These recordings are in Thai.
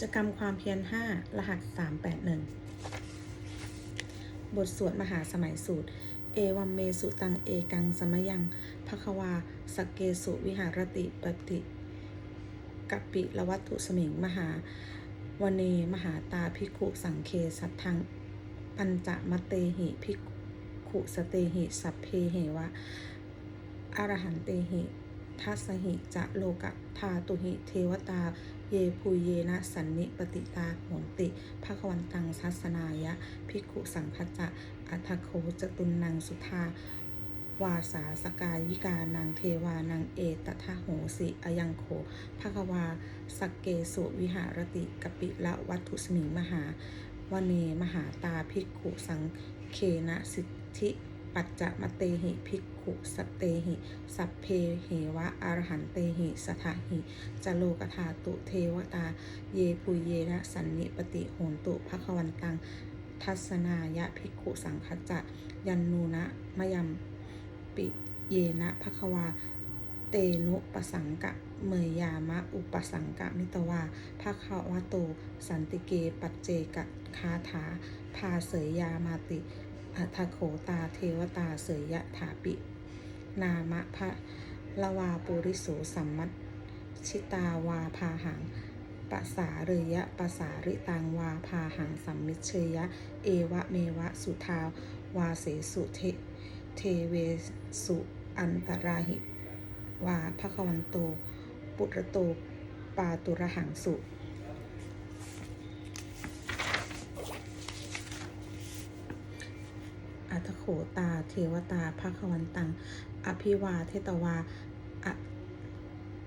จกรรมความเพียร5 รหัส 381 บทสวดมหาสมัยสูตร เอวัมเมสุตังเอกังสมยังภควาสกเกสุวิหารติปติกัปปิละวัตถุสมิง มหาวเนมหาตาภิกขุสังเคสัทธังปัญจมเตหิภิกขุสเตหิสัพเพเหวะอรหันเตหิทัสหิจะโลกะทาตุหิเทวตา เยภูเยนะสันนิปติตาโหนติภควันตังทัสนายะ ภิกขุสังคจะอัทโคจตุนนังสุธาวาสาสกายิกานางเทวานางเอตทะโหสิอยังโคภควาสกเกสุวิหารติกปิละวัตถุสมิงมหาวเนมหาตาภิกขุสังเคนะสิทธิปัจจะมะเตหิภิกข สตเตหิ สัพเพเหวะอรหันเตหิสทะหิจโลกธาตุเทวตา เยปุเยนะสันนิปติโหนตุภควันตัง ทัศนายะภิกขุสังคจะ ยันนูนะมยัมปิเยนะภควา เตนุปสังกะเมยยามะอุปสังกะมิตวาภาควะโต สันติเกปัจเจกะคาถา พาเสยยามาติอัทโขตาเทวตาเสยยะถาปิ นามะพะละวาปุริโสสัมมัตชิตาวาพาหังปะสาเรยะปะสาริตังวาพาหังสัมมิเชยะ เอวะเมวะสุทาวาเสสุเทเทเวสุอันตราหิวาภควันโต ปุตระโตปาตุระหังสุอัทโขตาเทวตาภควันตังอภิวาเทตวาอะ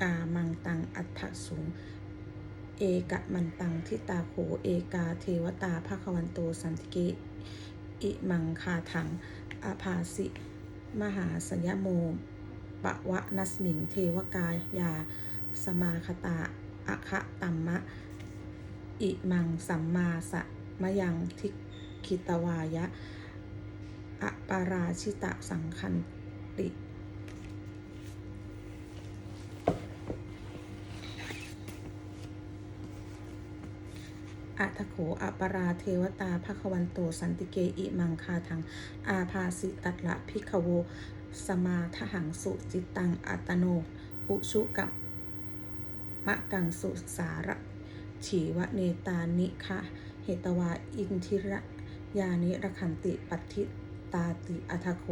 กามังตัง อัฏฐสุงเอกะมันตัง ทิตาโขเอกาเทวตาภควันโต สันติเกอิมังคาถังอภาสิ มหาสัญญโมปะวะนัสมิง เทวกายา สมาคตาอะคะตัมมะ อิมัง สัมมาสะมยังทิคิตวายะอปาราชิตะสังคัน ติ อัทโขอปราเทวตาภควันโตสันติเกอิมังคาทัง อาภาสิตัตละพิกโว สมาทหังสุจิตตังอัตโน อุชุกัมมะกังสุสาระฉีวะเนตานิคะเหตวาอินทิระยานิรคันติปัตติตาติอัทโข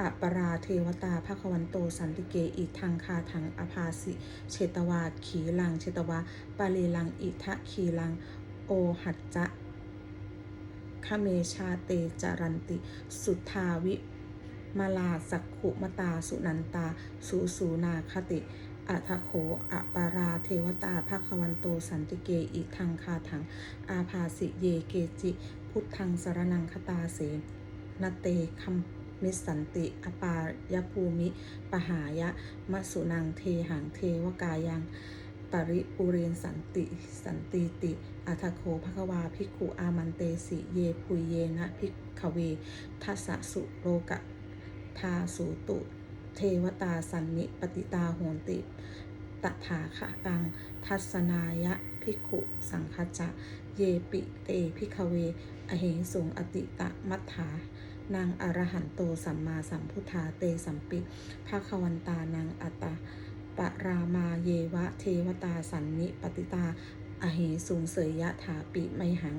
อปราเทวตาภควันโตสันติเกอิทังคาทังอภาสิเชตวาขีลังเชตวาปาเลลังอิทะขีลังโอหัจจะคเมชาเตจารันติ สุทาวิมาลาสักขุมตาสุนันตาสุสูนาคติอัทโขอปาราเทวตาภควันโตสันติเกอิทังคาทัง อาภาสิเยเกจิ พุทธังสรนังคตาเสนเตคัม มิสันติ อปายภูมิ ปหายะมะสุนังเทหังเทวกายัง ปริปุเรนสันติ สันติติ อัทโคภควาภิกขุอามันเตสิเยปุยเยนะภิกขเวทัสสุโลกะทาสูตุ เทวตาสันนิปติตาโหนติตถาคตัง ทัศนายะภิกขุสังคจะ เยปิเตภิกขเว อเหสงอติตะมัฏฐา นางอรหันโตสัมมาสัมพุทธาเตสัมปิภาควันตานางอัตตาปรามาเยวะเทวตาสันนิปติตา อเหสุงเสยยะถาปิไมหัง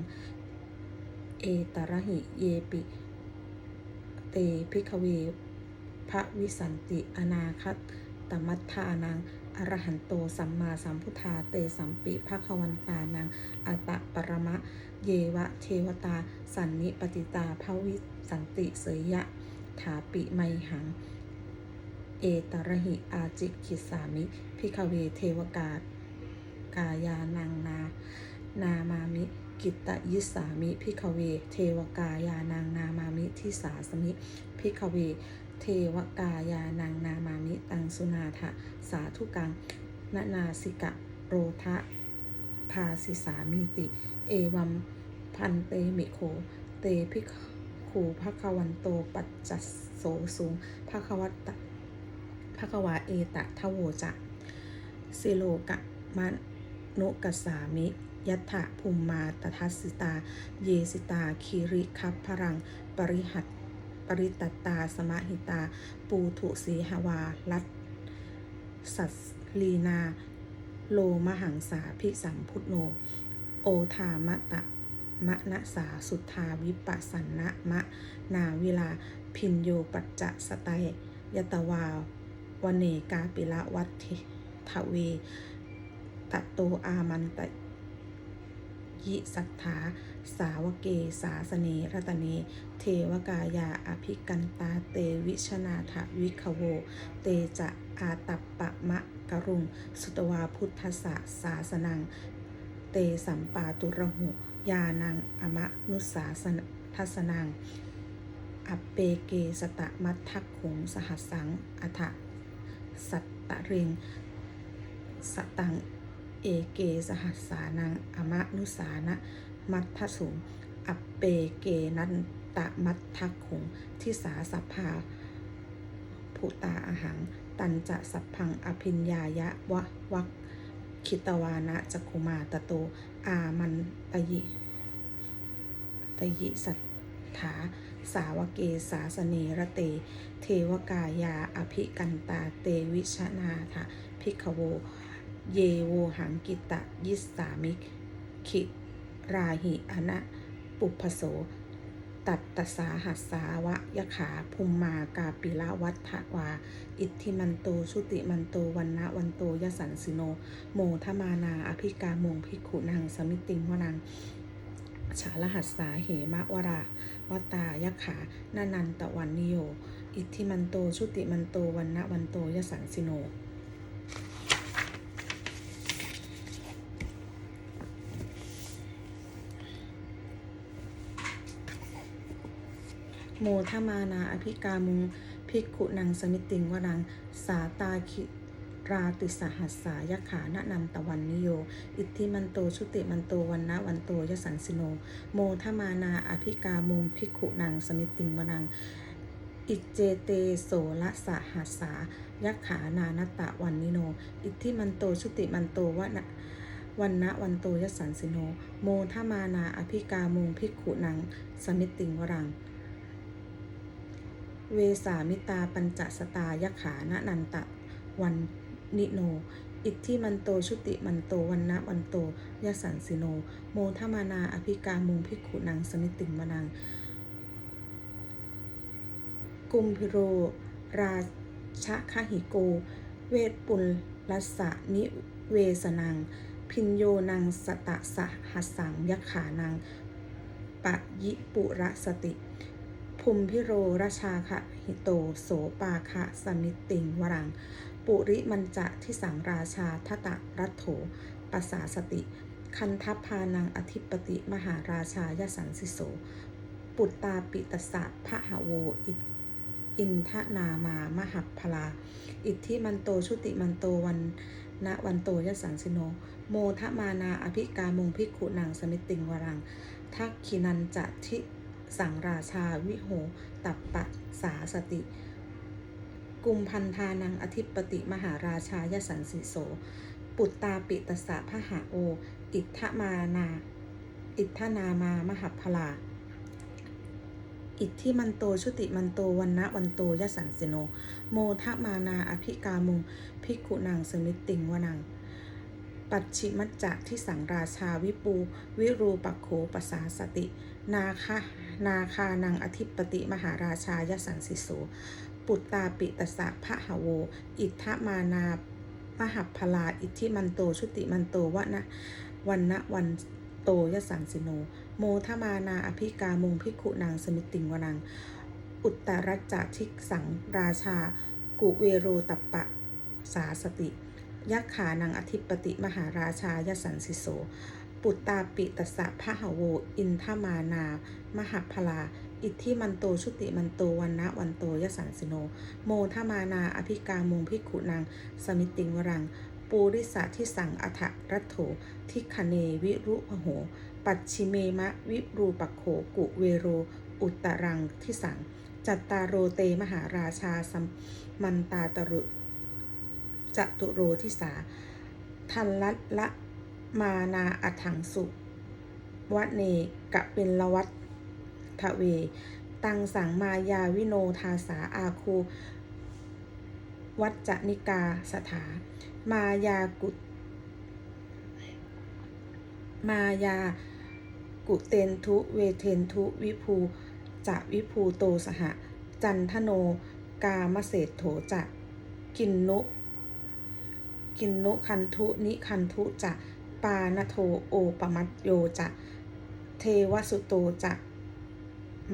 เอตระหิเยปิ เตภิกเวพระวิสันติอนาคตตมัทธานังอรหันโตสัมมาสัมพุทธาเตสัมปิภควันตานังอัตตะปรมะ เยวะเทวตา สันนิปติตาภวิ สันติเสยยะ ถาปิไมหัง เอตระหิอาจิคิสามิพิกเวเทวกากายานังนา นามามิ กิตตยิสามิพิกเว เทวกายานางนามามิทิสาสมิพิกเว เทวกายานางนามามิตังสุนาทะสาธุกังนนาสิกะโรทะภาสิสามิติ เอวัมพันเตมิโค เตพิ กขูภควันโตปัจจัสโสสุงภควัตตะภควาเอตะทะโวจะสิโลกะมะนุกัสสามิยัตถะภูมมาตทัสสิตา เยสิตาคีริคัพพรัง ปริหัตปริตตตา สมหิตา ปูถุสีหวา ลัตสัสลีนา โลมหังสาพิสัมพุทโน โอทามะตะ มะนะสาสุทาวิปัสสนะมะนาวิลาพินโยปัจจะสไตยยตวาวเนกาปิละวัตถิทเวตโตอามันตยิสัทธา สาวเกสาสเนรัตเน เทวกายาอภิกันตาเตวิชนาถวิคโว เตจะอาตัปปะมะกรุง สุตวาพุทธสะสาสนัง เตสัมปาตุระหุ ยานังอมะนุสาสนทัสนัง อัปเปเกสตะมัททักขุงสหัสสังอัฐสัตตะเริงสตังเอเกสหัสสานังอมะนุสานะมัททสุงอัปเปเกนันตะมัททักขุงทิสาสัพพาภูตาอาหัง ตันจะสัพพังอภิญญายะวะวักคิตวานะจักุมาตโตอามันตยิตยิสัทธาสาวเกสาสเนระเต เทวกายาอภิกันตาเตวิชนาทะพิกโว เยโวหังกิตะยิสสามิขิราหิอนะปุพโส ตัตตสาหัสสาวะยะขาภูมมากาปิละวัฏฐวา อิทธิมันโตชุติมันโตวันนะวันโตยสันสิโน โมทมานาอภิกามงภิกขุนังสมิติงวนังฉาลหัสสาเหมะวราวตายะขานานันตะวันนิโย อิทธิมันโตชุติมันโตวันนะวันโตยสันสิโน โมทมานาอภิกามุงภิกขุนังสมิติงวนัง สาตาคิราติสหัสสายขานะนันตวันนิโย อิทธิมันโตชุติมันโตวันนะวันโตยสันสิโน โมทมานาอภิกามุงภิกขุนังสมิติงวนัง อิจเจเตโสละสหัสสายักขานานตะวันนิโน อิทธิมันโตชุติมันโตวนะวันนะวันโตยสันสิโน โมทมานาอภิกามุงภิกขุนังสมิติงวรัง เวสามิตาปัญจสตายขานะนันตะวันนิโน อิทธิมันโตชุติมันโตวันนะวันโตยสันสิโน โมทมานาอภิกามุงภิกขุนังสมิติงมนัง กุมพิโร ราชคหิโก เวทปุลลัสสะนิเวสนัง พินโยนังสตะสหัสสังยขานังปะยิปุระสติ ภูมิพิโรราชาคะหิโตโสปาคะสมิติงวรัง ปุริมันจะที่สังราชาทตะรัตโถปัสสาสติ คันทัพพานังอธิปติมหาราชายสันสิโส ปุตตาปิตสะพะหะโวอิอินทนามามหัพลา อิทธิมันโตชุติมันโตวันนะวันโตยสันสิโน โมทมานาอภิกามุงภิกุนังสมิติงวรัง ทักขินันจะทิ สังราชาวิโหตัปปะสาสติ กุมพันธานังอธิปติมหาราชายสันสิโส ปุตตาปิตสะพหาโอ อิทธมานา อิทธนามามหัพลาอิทธิมันโตชุติมันโตวันนะวันโตยสันสิโน โมทะมานาอภิกามุงภิกขุนังสมิติงวนัง ปัจฉิมัจจะที่สังราชาวิปู วิรูปักโขปสาสติ นาคา นาคานังอธิปติมหาราชายสันสิโสปุตตาปิตสะพะหะโว อิทธมานา มหัพพลา อิทธิมันโต ชุติมันโตวะนะวันนะวันโตยสันสิโน โมทมานาอภิกามุงภิกุนางสมิติงวนัง อุตตรัจจทิสังราชา กุเวโรตัปปะสาสติยักขานังอธิปติมหาราชายสันสิโส ปุตตาปิตสะพะหะโว อินทมา นา มหัพพลา อิทธิมันโต ชุติมันโต วันนะวันโต ยสันสิโน โมทมานา อภิกามุงภิขุนาง สมิติงวรัง ปูริสะที่สังอัฐรัตโถทิคเนวิรุพโห ปัจฉิเมมะวิรูปโขกุเวโร อุตรังที่สัง จัตตารโรเตมหาราชาสัมมันตาตรุจตุโรทิสาทันลัละ มานาอัถังสุวะเนกะเป็นละวัตทะเว ตังสังมายาวิโนทาสาอาคู วัจจนิกาสถา มายากุตมายากุเตนทุเวเทนทุวิภูจะวิภูโตสห จันทโน กามเศษโถจะกินนุ กินนุคันทุนิคันทุจะ ปานโทโอปมัตโยจะเทวสุโตจะ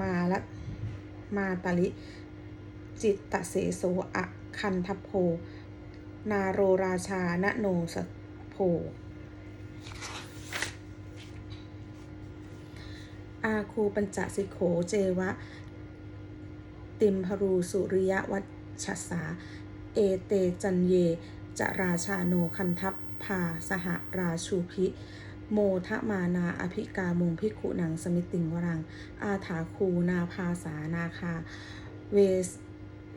มาละมาตาลิ จิตตเสโสอะคันทพโพ นาโรราชานโนสโพอาคูปัญจสิโขเจวะ ติมพรูสุริยวัชสา เอเตจันเย จะราชาโนคันทัพ พาสหราชูพิโมทะมานาอภิกามุงพิกุนังสมิติงวรัง อาถาคูนาภาสานาคา เวส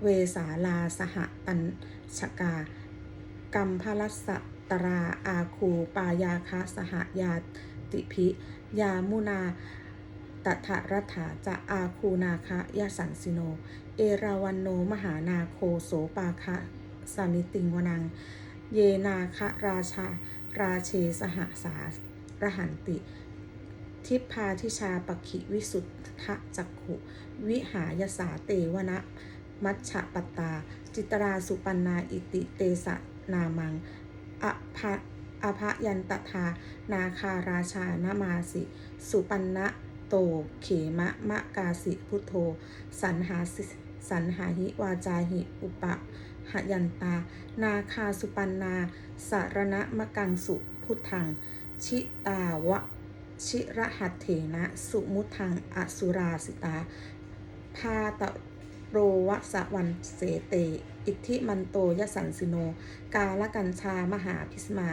เวสาลาสหตันชกา กัมพลัสสะตราอาคูปายาคะสหยาติพิยามุนาตถารัฐาจะอาคูนาคะยะสันสิโน เอราวันโนมหานาโคโสปาคะสมิติงวนัง เยนาคะราชา ราเชสหสารหันติ ทิพาทิชาปคิวิสุทธจักขุ วิหายสาเตวนะ มัชฌปตา จิตราสุปันนาอิติเตสะนามังอภะอภยันตทา นาคาราชานามาสิ สุปันนะโต เขมะมะกาสิพุทโธ สันหาสิสันหาหิวาจาหิ อุปะ หยันตา นาคาสุปันนา สารณะมะกังสุพุทธัง ชิตาวะชิระหัตเถนะ สุมุทัง อสุราสิตา พาตะโรวะสะวันเสเต อิทธิมันโตยสันสิโน กาลกัญชามหาพิสมา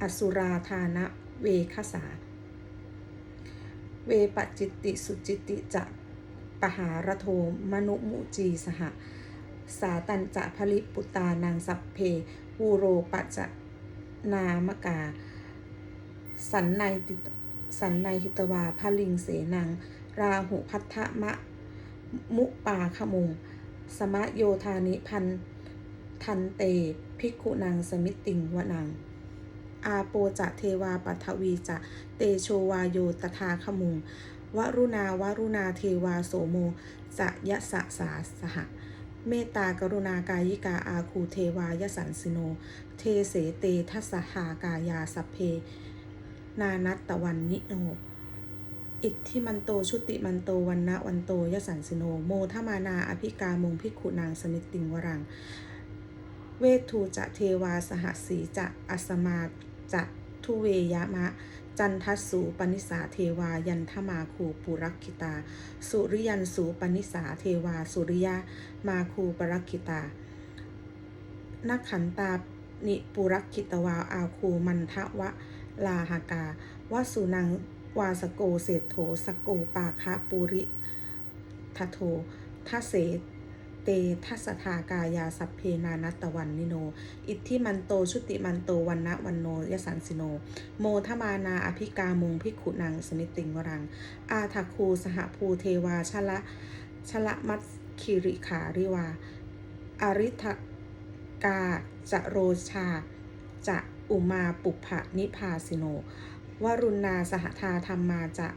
อสุราธานะเวคสา เวปจิตติสุจิตติจะปหารโทมนุมุจีสห สาตันจะผลิปุตานางสัพเพวูโรปัจนามกา สันในติสันในหิตวาพลิงเสนัง ราหุพัทธมะ มุปาขมุง สมะโยธานิพันทันเต ภิกขุนางสมิตติงวนัง อาโปจะเทวาปัทวีจะเตโชวาโยตถาขมุงวรุณาวรุณาเทวาโสโมจะยะสะสาสหะ เมตตากรุณากายิกาอาคูเทวายสันสิโน เทเสเตทัสหากายาสัพเพ นานัตตะวันนิโน อิทธิมันโตชุติมันโตวันนะวันโตยสันสิโน โมทมานาอภิกามุงพิกุนางสมิตติงวรัง เวทูจะเทวาสหสีจะอัสมาจะทุเวยมะ จันทสูปนิสาเทวายันทมาคูปุรักขิตา สุริยันสูปนิสาเทวา สุริยามาคูปรักขิตานักขันตานิปุรักขิตวาอาคูมันทะวะลาหากาวสุนังวาสโกเศรษโถสโกปาคะปุริทโททัเส เตทัสทากายาสัพเพนานัตตวันนิโน อิทธิมันโตชุติมันโตวันนะวันโนยสันสิโน โมทมานาอภิกามุงพิขุนังสมิติงวรัง อาทักคูสหภูเทวาชละชละมัตคิริขาริวา อริทกาจะโรชา จะอุมาปุพะนิพาสิโน วรุณาสหทาธรรมาจะ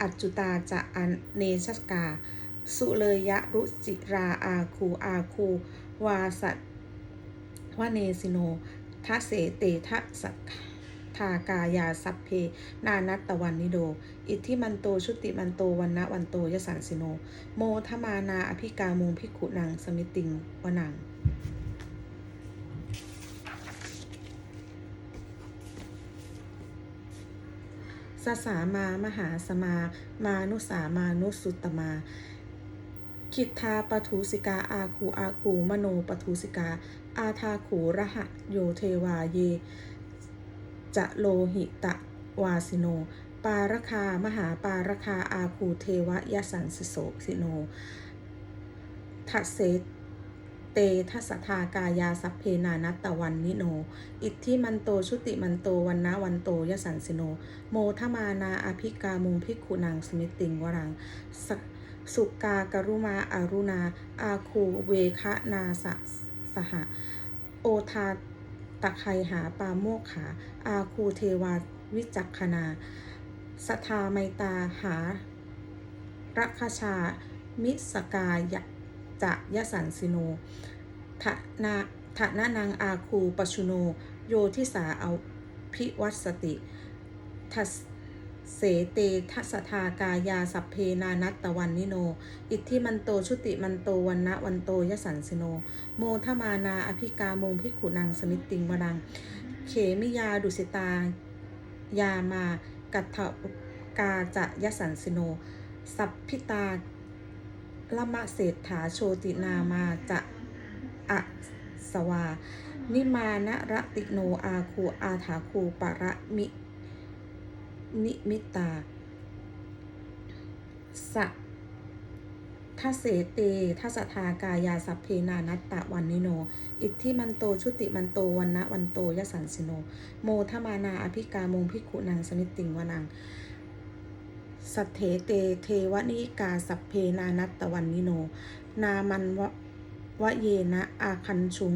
อัจจุตาจะอันเนชกา สุเลยะรุจิราอาคูอาคูวาสัตวเนสิโนทะเสเตทะสัทธากายาสัพเพ นานัตตวันนิโด อิทธิมันโตชุติมันโตวันนะวันโตยสันสิโน โมทมานาอภิกามุงพิขุนังสมิติงวนังสสามามหาสมา มานุสามานุสุตมา คิทาปทุสิกาอาคูอาคูมโนปทุสิกา อาทาขูรหะโยเทวาเย จะโลหิตะวาสิโน ปารคามหาปารคาอาคูเทวะยสันสโสสิโนทัเสเตทัสสทากายาสัพเพนานัตตวันนิโน อิทธิมันโตชุติมันโตวันนะวันโตยสันสิโน โมทมานาอภิกามุงพิกขุนางสมิติงวรังส สุกากรุมาอารุณา อาคูเวคะนาสะสหะ โอทาตะไคหาปาโมกขา อาคูเทวาวิจักขณาสทาไมตาหารัคชา มิสกายะจะยสันสิโนทนาทนานางอาคูปชุโน โยทิสาเอาพิวัสติทัส เสเตทัสทากายาสัพเพนานัตตวันนิโน อิทธิมันโตชุติมันโตวันนะวันโตยสันสิโน โมทมานาอภิกามงพิขุนางสมิตติงวดัง เขมิยาดุสิตา ยามากัตถกาจะยสันสิโน สัพพิตาละมะเศรษฐาโชตินามาจะอะสวา นิมานะระติโนอาคูอาถาคูปะระมิ นิมิตา สะทัเสเตทัสทากายาสัพเพนานัตตะวันนิโน อิทธิมันโตชุติมันโตวันนะวันโตยสันสิโน โมทมานาอภิกามงพิกุนางสมิตติงวนัง สัทเถเตเทวนิกาสัพเพนานัตตะวันนิโน นามันวะวะเยนะอาคันชุง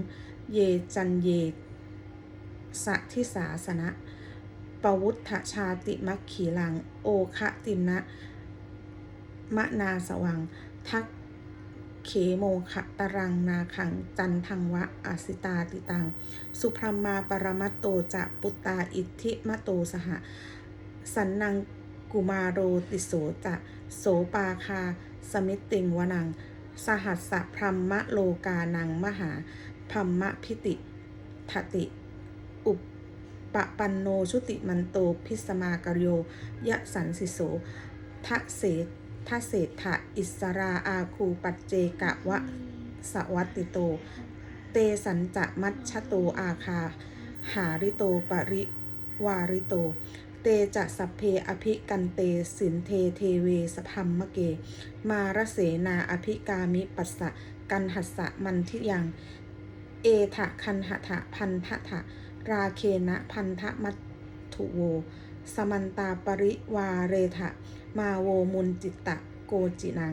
เยจันเยสะทิสาสนะ ปวุฒชาติมัคขีลัง โอคะตินะมะนาสวัง ทักเขโมขะตรังนาขัง จันทังวะอาสิตาติตัง สุพรมมาปรมัตโตจะปุตตาอิทธิมะโตสหสันนังกุมาโรติโสจะโสปาคา สมิติงวนัง สหัสสะพรหมะโลกานังมหาพรหมะพิติทติ ปปันโนชุติมันโตพิสมากรโยยะสันสิโสทะเสทะเศษฐะอิสราอาคูปัจเจกะวะสวัตติโต เตสันจะมัชชโตอาคา หาริโตปริวาริโต เตจะสัพเพอภิกันเตสินเทเทเวสพัมมะเก มารเสนาอภิกามิปัสสะกันหัสสะมันทิยัง เอทะคันหะทะพันทะทะ ราเคนะพันธมัตถุโว สมันตาปริวาเรทะ มาโวมุนจิตตะโกจินัง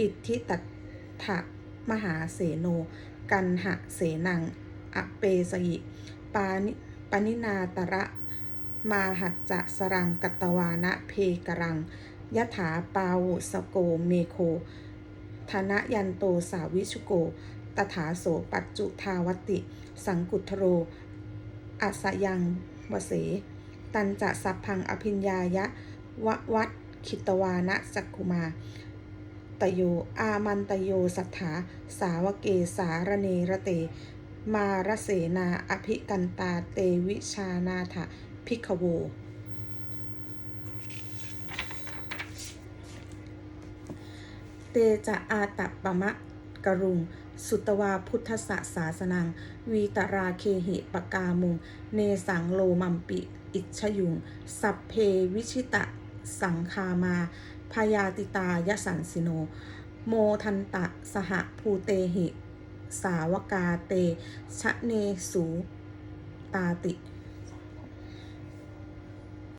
อิทธิตัตถะมหาเสโน กันหะเสนัง อเปสยิปานิปนินาตระ มาหัจจะสรังกัตตวานะเพกรังยถาปาวุสโกเมโคธนยันโตสาวิชุโก ตถาโสปัจจุทาวติ สังกุทโร อัสยังวเส ตันจะสัพพังอภิญญายะวะวัดคิตวานะจักกุมาตโย อามันตโย สัทธา สาวเกสารเนระเต มารเสนาอภิกันตาเตวิชานาถพิกขโว เตจะอาตัปปมะกรุง สุตวาพุทธสสาสนัง วีตราเคหิปกามุง เนสังโลมัมปิ อิชยุง สัพเพวิชิตะสังคามา พยาติตายสันสิโน โมทันตะสหภูเตหิ สาวกาเต ชะเนสูตาติ